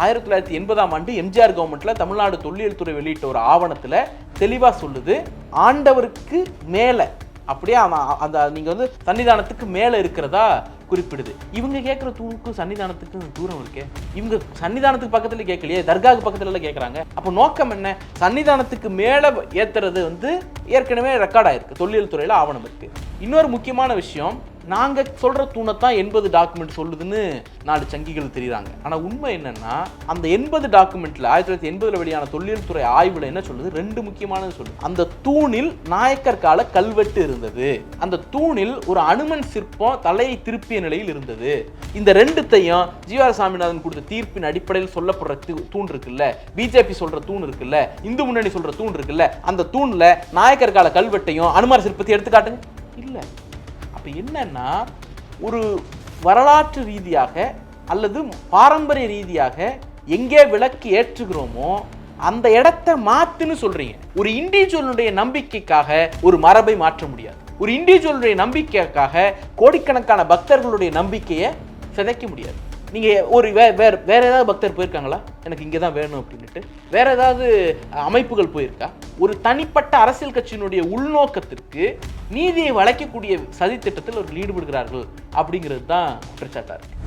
ஆயிரத்தி தொள்ளாயிரத்தி எண்பதாம் ஆண்டு எம்ஜிஆர் கவர்மெண்ட்டில் தமிழ்நாடு தொல்லியல் துறை வெளியிட்ட ஒரு ஆவணத்தில் தெளிவாக சொல்லுது ஆண்டவருக்கு மேலே. அப்படியே அவன் அந்த நீங்கள் வந்து சன்னிதானத்துக்கு மேலே இருக்கிறதா குறிப்பிடுது. இவங்க கேட்குற தூணுக்கும் சன்னிதானத்துக்கும் தூரம் இருக்கே. இவங்க சன்னிதானத்துக்கு பக்கத்தில் கேட்கலையே தர்காவுக்கு பக்கத்துலலாம் கேட்குறாங்க அப்போ நோக்கம் என்ன? சன்னிதானத்துக்கு மேலே ஏற்றுறது வந்து ஏற்கனவே ரெக்கார்ட் ஆயிருக்கு தொல்லியல் துறையில் ஆவணம் இருக்குது இன்னொரு முக்கியமான விஷயம் நாங்கள் சொல்கிற தூணை தான் எண்பது டாக்குமெண்ட் சொல்லுதுன்னு நாலு சங்கிகள் தெரியுறாங்க. ஆனால் உண்மை என்னென்னா அந்த எண்பது டாக்குமெண்ட்டில் ஆயிரத்தி தொள்ளாயிரத்தி எண்பதுல வெளியான தொழில்துறை துறை என்ன சொல்லுது? ரெண்டு முக்கியமானது சொல்லுது. அந்த தூணில் நாயக்கர் கால கல்வெட்டு இருந்தது. அந்த தூணில் ஒரு அனுமன் சிற்பம் தலையை திருப்பிய நிலையில் இருந்தது. இந்த ரெண்டுத்தையும் ஜீவார சாமிநாதன் கொடுத்த தீர்ப்பின் அடிப்படையில் சொல்லப்படுற தூ- தூண் இருக்குல்ல பிஜேபி சொல்கிற தூண் இருக்குல்ல இந்து முன்னணி சொல்கிற தூண் இருக்குல்ல அந்த தூணில் நாயக்கர் கால கல்வெட்டையும் அனுமார் சிற்பத்தை எடுத்துக்காட்டுங்க. இல்லை. அப்போ என்னன்னா ஒரு வரலாற்று ரீதியாக அல்லது பாரம்பரிய ரீதியாக எங்கே விளக்கு ஏற்றுகிறோமோ அந்த இடத்த மாத்துன்னு சொல்றீங்க. ஒரு இண்டிவிஜுவலுடைய நம்பிக்கைக்காக ஒரு மரபை மாற்ற முடியாது. ஒரு இண்டிவிஜுவலுடைய நம்பிக்கைக்காக கோடிக்கணக்கான பக்தர்களுடைய நம்பிக்கையை சிதைக்க முடியாது. நீங்கள் ஒரு வே வேறு வேறு ஏதாவது பக்தர் போயிருக்காங்களா? எனக்கு இங்கே தான் வேணும் அப்படின்ட்டு வேறு ஏதாவது அமைப்புகள் போயிருக்கா? ஒரு தனிப்பட்ட அரசியல் கட்சியினுடைய உள்நோக்கத்திற்கு நீதியை வளைக்கக்கூடிய சதித்திட்டத்தில் அவர்கள் ஈடுபடுகிறார்கள் அப்படிங்கிறது தான் குற்றச்சாட்டா இருக்குது